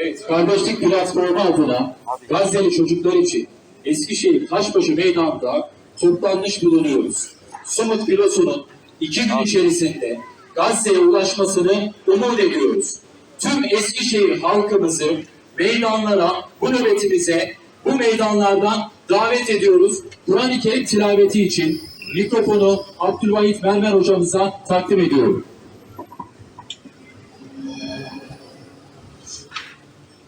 Evet, kardeşlik platformu adına Gazze'li çocuklar için Eskişehir Taşbaşı Meydanı'nda toplanmış bulunuyoruz. Sumut filosunun iki gün içerisinde Gazze'ye ulaşmasını umut ediyoruz. Tüm Eskişehir halkımızı meydanlara, bu nöbetimize, bu meydanlardan davet ediyoruz. Kur'an-ı Kerim tilaveti için mikrofonu Abdülvahit Mermer hocamıza takdim ediyorum.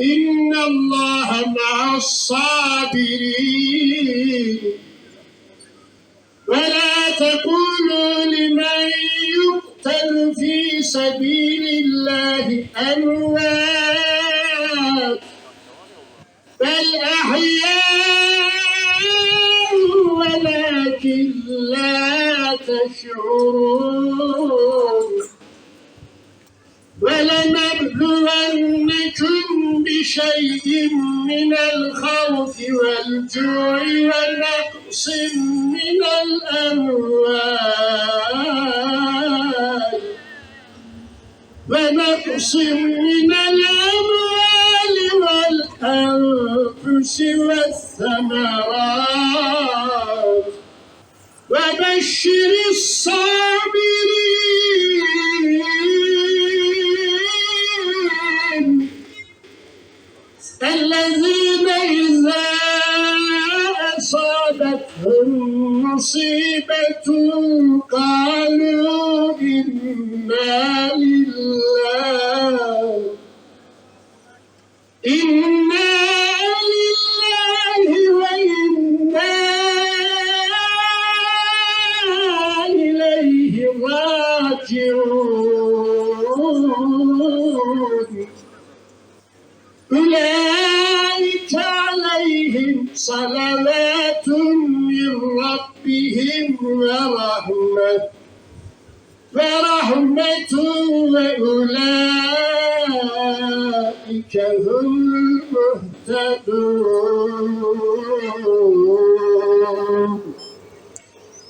إن الله مع الصابرين ولا تقولوا لمن يقتل في سبيل الله أموات بشيء من الخوف والجوع ونقص من الأموال. ونقص من الأموال والأنفس والثمرات. وبشر مصيبة قالوا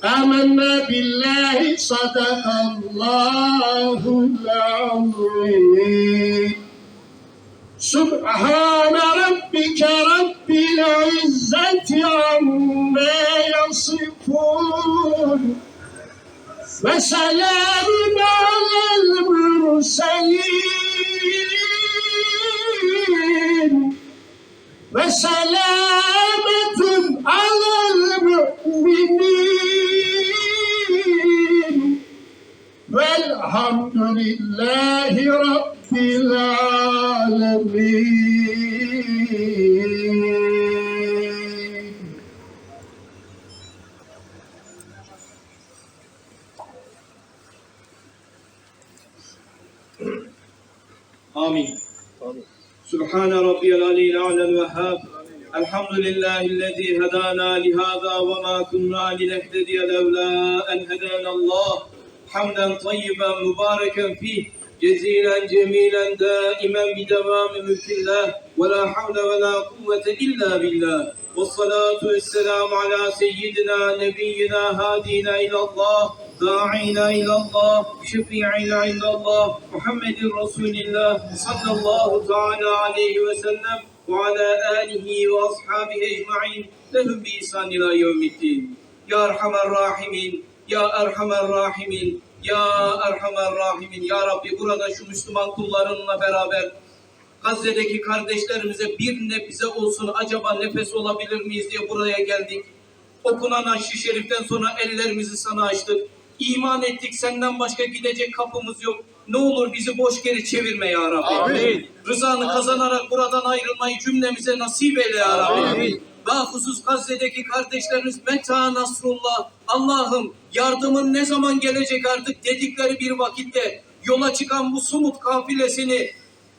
آمنا بالله صدق الله العظيم سبحان ربك رب العزة عما يصفون وسلام على المرسلين ve selametun alel müminin velhamdülillahi rabbil alemin الذي هدانا لهذا وما كنا لنهتدي لولا أن هدانا الله. حمدا طيبا مباركا فيه. جزيلا جميلا دائما بدوام ملك الله. ولا حول ولا قوة إلا بالله. والصلاة والسلام على سيدنا نبينا هادينا إلى الله داعينا إلى الله شفيعنا عند الله محمد رسول الله صلى الله تعالى عليه وسلم. وعلى آله وأصحابه أجمعين لهم بإحسان إلى يوم الدين يا أرحم الراحمين Ya Erhamer Rahimin, Ya Erhamer Rahimin, Ya Rabbi burada şu Müslüman kullarınla beraber Gazze'deki kardeşlerimize bir nebze olsun acaba nefes olabilir miyiz diye buraya geldik. Okunan aşçı şeriften sonra ellerimizi sana açtık. İman ettik senden başka gidecek kapımız yok. Ne olur bizi boş geri çevirme ya Rabbi. Amin. Rızanı kazanarak buradan ayrılmayı cümlemize nasip eyle ya Rabbi. Amin. Bahusus Gazze'deki kardeşlerimiz meta nasrullah. Allah'ım yardımın ne zaman gelecek artık dedikleri bir vakitte yola çıkan bu Sumut kafilesini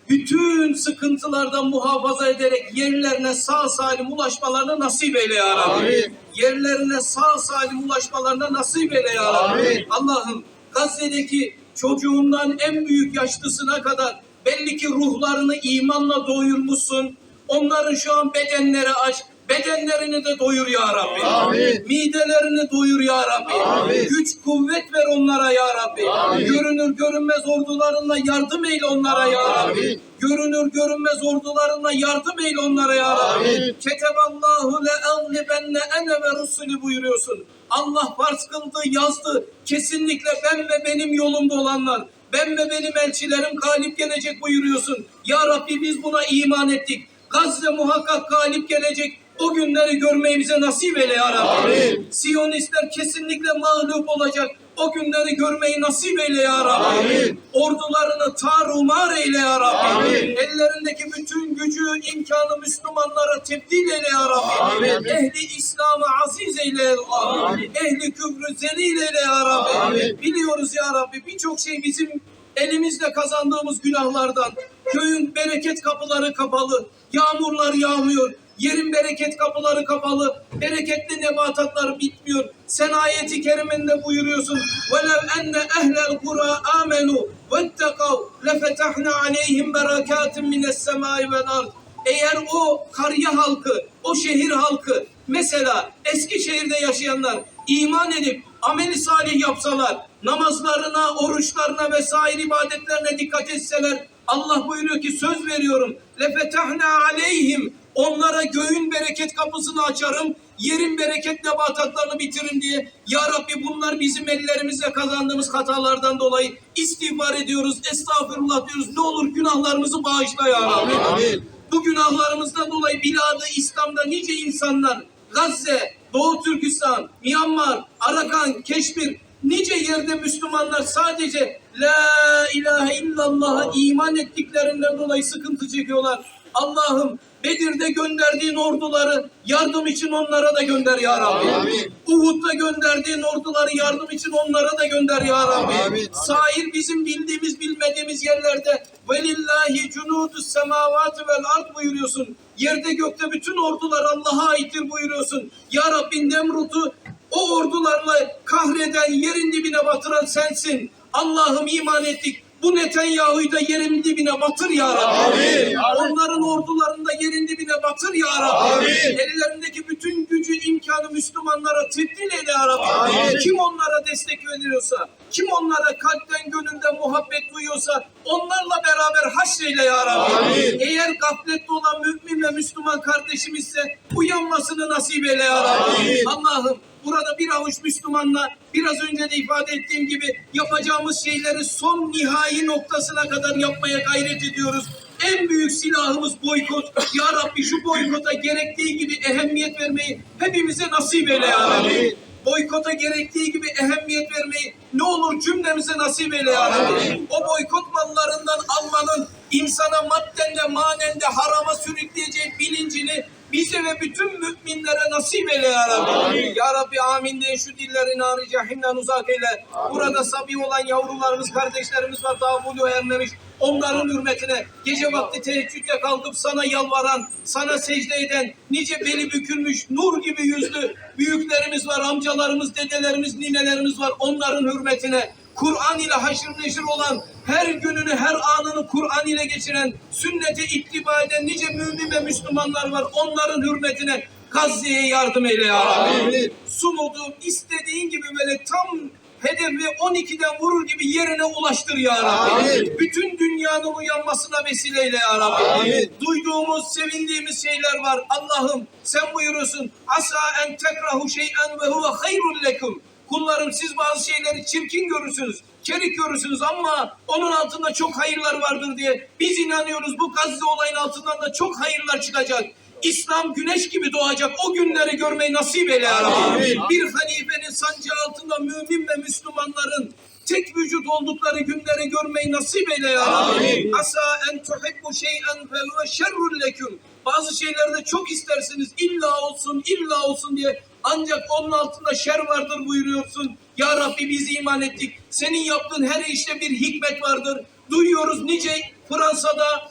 bütün sıkıntılardan muhafaza ederek yerlerine sağ salim ulaşmalarını nasip eyle ya Rabbi. Yerlerine sağ salim ulaşmalarına nasip eyle ya Rabbi. Allah'ım Gazze'deki çocuğundan en büyük yaşlısına kadar belli ki ruhlarını imanla doyurmuşsun. Onların şu an bedenleri aç. Bedenlerini de doyur ya Rabbi. Midelerini doyur ya Rabbi. Güç kuvvet ver onlara ya Rabbi. Görünür görünmez ordularınla yardım eyle onlara ya Rabbi. Görünür görünmez ordularınla yardım eyle onlara ya Rabbi. Keteballahu le eğlibenne ene ve rusulü buyuruyorsun. Allah farz kıldı, yazdı. Kesinlikle ben ve benim yolumda olanlar, ben ve benim elçilerim galip gelecek buyuruyorsun. Ya Rabbi biz buna iman ettik. Gazze muhakkak galip gelecek. O günleri görmeyi bize nasip eyle ya Rabbi. Siyonistler kesinlikle mağlup olacak. O günleri görmeyi nasip eyle ya Rabbi. Ordularını tarumar eyle ya Rabbi. Ellerindeki bütün gücü, imkanı Müslümanlara tebdil eyle ya Rabbi. Ehli İslam'ı aziz eyle ya Rabbi. Ehli küfrü zelil eyle ya Rabbi. Biliyoruz ya Rabbi birçok şey bizim elimizle kazandığımız günahlardan. Köyün bereket kapıları kapalı. Yağmurlar yağmıyor. Yerin bereket kapıları kapalı. Bereketli nebatatlar bitmiyor. Sen ayeti keriminde buyuruyorsun. وَلَوْ اَنَّ اَهْلَ الْقُرَى آمَنُوا وَاتَّقَوْا لَفَتَحْنَا عَلَيْهِمْ بَرَكَاتٍ مِنَ السَّمَاءِ وَالْأَرْضِ Eğer o karya halkı, o şehir halkı, mesela Eskişehir'de yaşayanlar iman edip ameli salih yapsalar, namazlarına, oruçlarına vesaire ibadetlerine dikkat etseler, Allah buyuruyor ki söz veriyorum. Lefetahna aleyhim. Onlara göğün bereket kapısını açarım. Yerin bereket nebatatlarını bitiririm diye. Ya Rabbi bunlar bizim ellerimizle kazandığımız hatalardan dolayı istiğfar ediyoruz. Estağfurullah diyoruz. Ne olur günahlarımızı bağışla ya Rabbi. Bu günahlarımızdan dolayı biladı İslam'da nice insanlar Gazze, Doğu Türkistan, Myanmar, Arakan, Keşmir nice yerde Müslümanlar sadece La ilahe illallah'a iman ettiklerinden dolayı sıkıntı çekiyorlar. Allah'ım Bedir'de gönderdiğin orduları yardım için onlara da gönder ya Rabbi. Uhud'da gönderdiğin orduları yardım için onlara da gönder ya Rabbi. Sahil bizim bildiğimiz bilmediğimiz yerlerde velillahi cunudu semavati vel ard buyuruyorsun. Yerde gökte bütün ordular Allah'a aittir buyuruyorsun. Ya Rabbi Nemrut'u o ordularla kahreden, yerin dibine batıran sensin. Allah'ım iman ettik. Bu Netanyahu'yu da yerin dibine batır ya Rabbi. Onların ordularını da yerin dibine batır ya Rabbi. Ellerindeki bütün gücü, imkanı Müslümanlara tebdil eyle ya Rabbi. Kim onlara destek veriyorsa, kim onlara kalpten, gönülden muhabbet duyuyorsa onlarla beraber haşreyle ya Rabbi. Eğer gaflette olan mümin ve Müslüman kardeşimizse uyanmasını nasip eyle ya Rabbi. Allah'ım burada bir avuç Müslümanla biraz önce de ifade ettiğim gibi yapacağımız şeyleri son nihai noktasına kadar yapmaya gayret ediyoruz. En büyük silahımız boykot. Ya Rabbi şu boykota gerektiği gibi ehemmiyet vermeyi hepimize nasip eyle ya Rabbi. Boykota gerektiği gibi ehemmiyet vermeyi ne olur cümlemize nasip eyle ya Rabbi. O boykot mallarından almanın insana madden de manen de harama sürükleyecek bilincini bize ve bütün müminlere nasip eyle ya Rabbi. Ya Rabbi amin deyin şu dillerini nari cahimden uzak eyle. Burada sabi olan yavrularımız, kardeşlerimiz var davulu ermemiş. Onların hürmetine gece vakti teheccüde kalkıp sana yalvaran, sana secde eden, nice beli bükülmüş, nur gibi yüzlü büyüklerimiz var, amcalarımız, dedelerimiz, ninelerimiz var. Onların hürmetine Kur'an ile haşır neşir olan, her gününü, her anını Kur'an ile geçiren, sünnete ittiba eden nice mümin ve Müslümanlar var. Onların hürmetine Gazze'ye yardım eyle ya Rabbi. Sumudum istediğin gibi böyle tam hedefi 12'den vurur gibi yerine ulaştır ya Rabbi. Bütün dünyanın uyanmasına vesileyle ya Rabbi. Duyduğumuz, sevindiğimiz şeyler var. Allah'ım sen buyurursun. Asa en tekrahu şey'en ve huve hayrun lekum. Kullarım siz bazı şeyleri çirkin görürsünüz, kerik görürsünüz ama onun altında çok hayırlar vardır diye biz inanıyoruz. Bu Gazze olayın altından da çok hayırlar çıkacak. İslam güneş gibi doğacak. O günleri görmeyi nasip eyle ya Rabbi. Bir halifenin sancağı altında mümin ve Müslümanların tek vücut oldukları günleri görmeyi nasip eyle ya Rabbi. Asa en tuhibbu şey'en fe huve şerrun leküm. Bazı şeylerde çok istersiniz illa olsun illa olsun diye ancak onun altında şer vardır buyuruyorsun. Ya Rabbi biz iman ettik. Senin yaptığın her işte bir hikmet vardır. Duyuyoruz nice Fransa'da,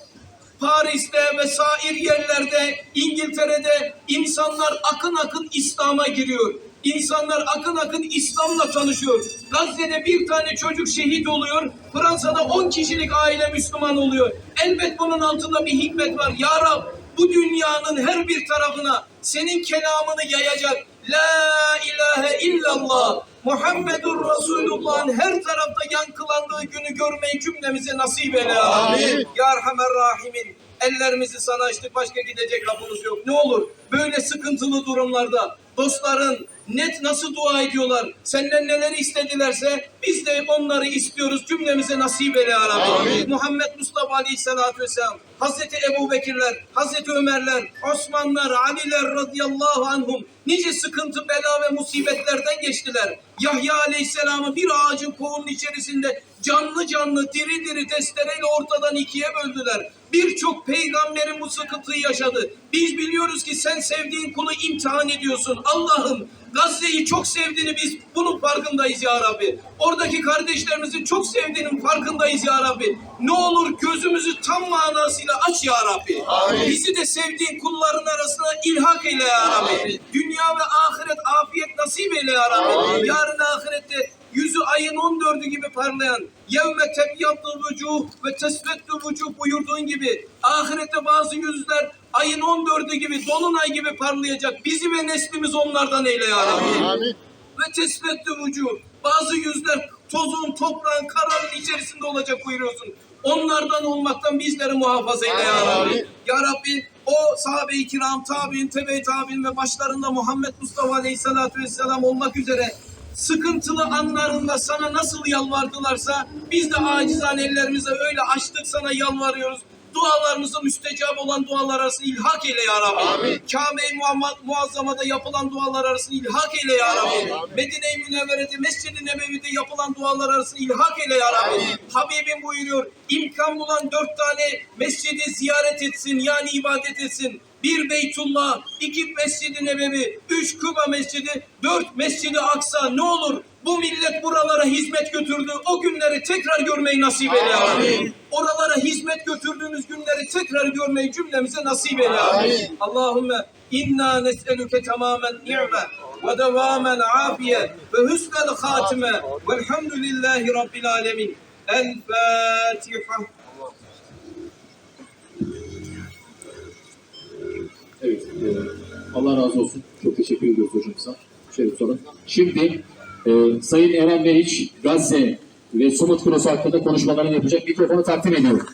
Paris'te ve sair yerlerde, İngiltere'de insanlar akın akın İslam'a giriyor. İnsanlar akın akın İslam'la tanışıyor. Gazze'de bir tane çocuk şehit oluyor. Fransa'da 10 kişilik aile Müslüman oluyor. Elbet bunun altında bir hikmet var. Ya Rab bu dünyanın her bir tarafına senin kelamını yayacak. La ilahe illallah. Muhammedur Resulullah'ın her tarafta yankılandığı günü görmeyi cümlemize nasip eyle. Amin. Ya Erhamer Rahimin. Ellerimizi sana açtık başka gidecek kapımız yok. Ne olur böyle sıkıntılı durumlarda dostların net nasıl dua ediyorlar, senden neler istedilerse biz de onları istiyoruz cümlemize nasip eyle ya Rabbi. Muhammed Mustafa Aleyhisselatü Vesselam, Hazreti Ebu Bekirler, Hazreti Ömerler, Osmanlar, Aliler radıyallahu anhum nice sıkıntı, bela ve musibetlerden geçtiler. Yahya Aleyhisselam'ı bir ağacın kovunun içerisinde canlı canlı diri diri testereyle ortadan ikiye böldüler. Birçok peygamberin bu sıkıntıyı yaşadı. Biz biliyoruz ki sen sevdiğin kulu imtihan ediyorsun. Allah'ım Gazze'yi çok sevdiğini biz bunun farkındayız ya Rabbi. Oradaki kardeşlerimizin çok sevdiğinin farkındayız ya Rabbi. Ne olur gözümüzü tam manasıyla aç ya Rabbi. Bizi de sevdiğin kulların arasına ilhak eyle ya Rabbi. Dünya ve ahiret afiyet nasip eyle ya Rabbi. Yarın ahirette yüzü ayın 14'ü gibi parlayan yevme tebyatlı vücuh ve tesvettu vücuh buyurduğun gibi ahirette bazı yüzler ayın 14'ü gibi dolunay gibi parlayacak. Bizi ve neslimiz onlardan eyle ya Rabbi. Ve tesvettu vücuh bazı yüzler tozun, toprağın, kararın içerisinde olacak buyuruyorsun. Onlardan olmaktan bizleri muhafaza eyle ya Rabbi. Ya Rabbi o sahabe-i kiram, tabi'in, tebe tabi'in ve başlarında Muhammed Mustafa Aleyhisselatü Vesselam olmak üzere sıkıntılı anlarında sana nasıl yalvardılarsa biz de acizane ellerimize öyle açtık sana yalvarıyoruz. Dualarımızı müstecap olan dualar arasında ilhak eyle ya Rabbi. Kabe-i Muazzama'da yapılan dualar arasında ilhak eyle ya Rabbi. Medine-i Münevvere'de, Mescid-i Nebevi'de yapılan dualar arasında ilhak eyle ya Rabbi. Habibim buyuruyor, imkan bulan dört tane mescidi ziyaret etsin, yani ibadet etsin. Bir Beytullah, iki Mescid-i Nebevi, üç Küba Mescidi, dört Mescid-i Aksa ne olur bu millet buralara hizmet götürdü. O günleri tekrar görmeyi nasip eyle Rabbi. Oralara hizmet götürdüğünüz günleri tekrar görmeyi cümlemize nasip eyle Rabbi. Allahümme inna nes'eluke tamamen ni'me ve devamen afiye ve hüsnel hatime velhamdülillahi rabbil alemin. El Fatiha. Allah razı olsun. Çok teşekkür ediyoruz hocamıza. Şöyle sorun. Şimdi e, Sayın Eren Meriç Gazze ve Sumut Filosu hakkında konuşmalarını yapacak. Mikrofonu takdim ediyorum.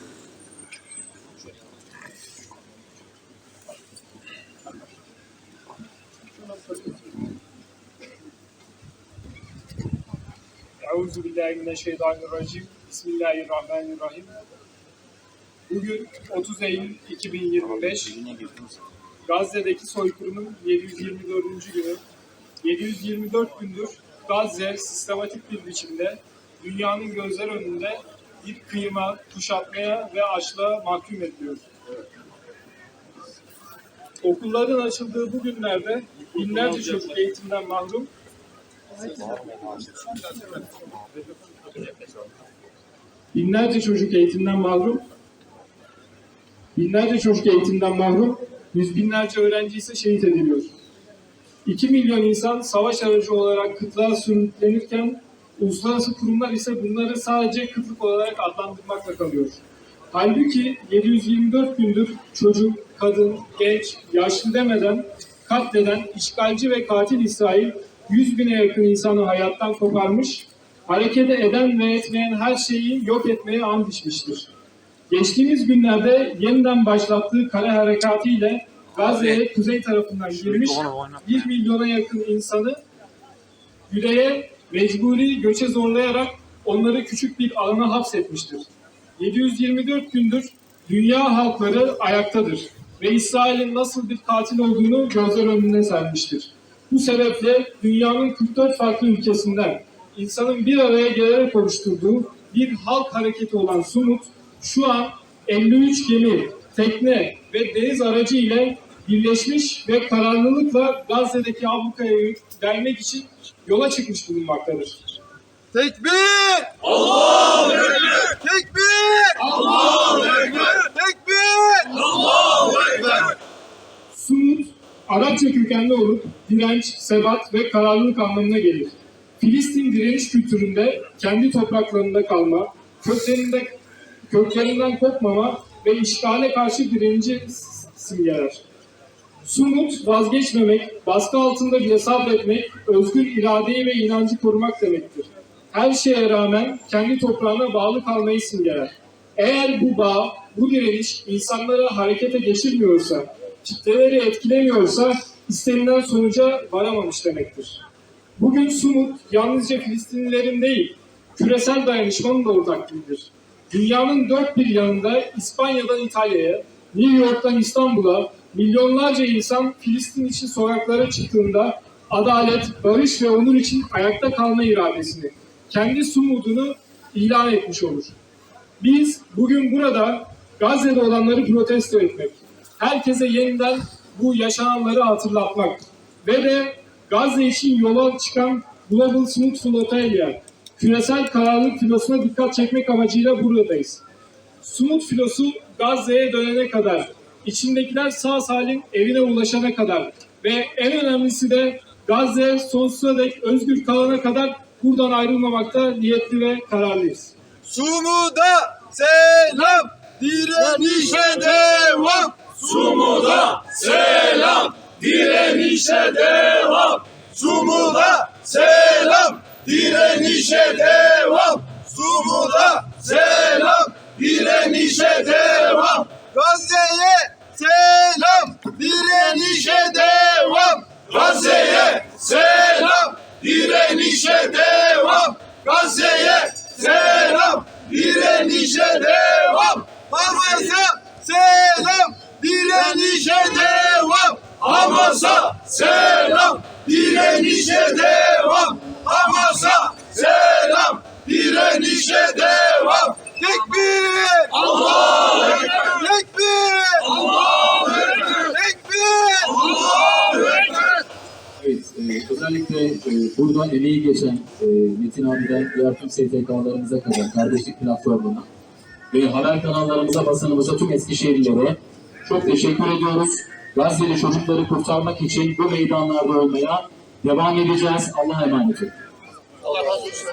Euzu billahi mineşşeytanirracim. Bismillahirrahmanirrahim. Bugün 30 Eylül 2025. Gazze'deki soykırımın 724. günü. 724 gündür Gazze sistematik bir biçimde dünyanın gözler önünde bir kıyıma, kuşatmaya ve açlığa mahkum ediliyor. Okulların açıldığı bu günlerde binlerce çocuk eğitimden mahrum, Binlerce çocuk eğitimden mahrum. Binlerce çocuk eğitimden mahrum. Yüz binlerce öğrenci ise şehit ediliyor. 2 milyon insan savaş aracı olarak kıtlığa sürüklenirken uluslararası kurumlar ise bunları sadece kıtlık olarak adlandırmakla kalıyor. Halbuki 724 gündür çocuk, kadın, genç, yaşlı demeden katleden işgalci ve katil İsrail 100 bine yakın insanı hayattan koparmış, harekete eden ve etmeyen her şeyi yok etmeye and içmiştir. Geçtiğimiz günlerde yeniden başlattığı kale harekatı ile Gazze'ye kuzey tarafından girmiş 1 milyona yakın insanı güneye mecburi göçe zorlayarak onları küçük bir alana hapsetmiştir. 724 gündür dünya halkları ayaktadır ve İsrail'in nasıl bir katil olduğunu gözler önüne sermiştir. Bu sebeple dünyanın 44 farklı ülkesinden insanın bir araya gelerek oluşturduğu bir halk hareketi olan Sumut şu an 53 gemi, tekne ve deniz aracı ile birleşmiş ve kararlılıkla Gazze'deki ablukaya delmek için yola çıkmış bulunmaktadır. Tekbir! Allahu Ekber! Tekbir! Allahu Ekber! Tekbir! Allahu Ekber! Sumut, Arapça kökenli olup direnç, sebat ve kararlılık anlamına gelir. Filistin direniş kültüründe kendi topraklarında kalma, köklerinde, köklerinden kopmama ve işgale karşı direnci simgeler. Sumut, vazgeçmemek, baskı altında bile sabretmek, özgür iradeyi ve inancı korumak demektir. Her şeye rağmen kendi toprağına bağlı kalmayı simgeler. Eğer bu bağ, bu direniş insanları harekete geçirmiyorsa, kitleleri etkilemiyorsa istenilen sonuca varamamış demektir. Bugün Sumut yalnızca Filistinlilerin değil, küresel dayanışmanın da ortaklığıdır. Dünyanın dört bir yanında İspanya'dan İtalya'ya, New York'tan İstanbul'a milyonlarca insan Filistin için sokaklara çıktığında adalet, barış ve onur için ayakta kalma iradesini, kendi sumudunu ilan etmiş olur. Biz bugün burada Gazze'de olanları protesto etmek, herkese yeniden bu yaşananları hatırlatmak ve de Gazze için yola çıkan Global Smooth Flotilla, küresel kararlılık filosuna dikkat çekmek amacıyla buradayız. Smooth filosu Gazze'ye dönene kadar, içindekiler sağ salim evine ulaşana kadar ve en önemlisi de Gazze sonsuza dek özgür kalana kadar buradan ayrılmamakta niyetli ve kararlıyız. Sumuda selam, direnişe devam. Sumuda selam, direnişe devam. Sumuda selam, direnişe devam. Sumuda selam, direnişe devam. Gazze'ye selam, direnişe devam. Gazze'ye selam, direnişe devam. Gazze'ye selam, direnişe devam. Hamas'a selam, direnişe devam. Hamas'a selam, direnişe devam. Hamas'a selam, direnişe devam. Tekbir! Allahu Ekber! Tekbir! Allahu Ekber! Tekbir! Allahu Ekber! Evet, e, özellikle e, burada emeği geçen e, Metin abiden diğer tüm STK'larımıza kadar, kardeşlik platformuna ve haber kanallarımıza, basınımıza, tüm Eskişehirlilere çok teşekkür ediyoruz. Gazze'li çocukları kurtarmak için bu meydanlarda olmaya devam edeceğiz. Allah'a emanet olun. Allah razı olsun.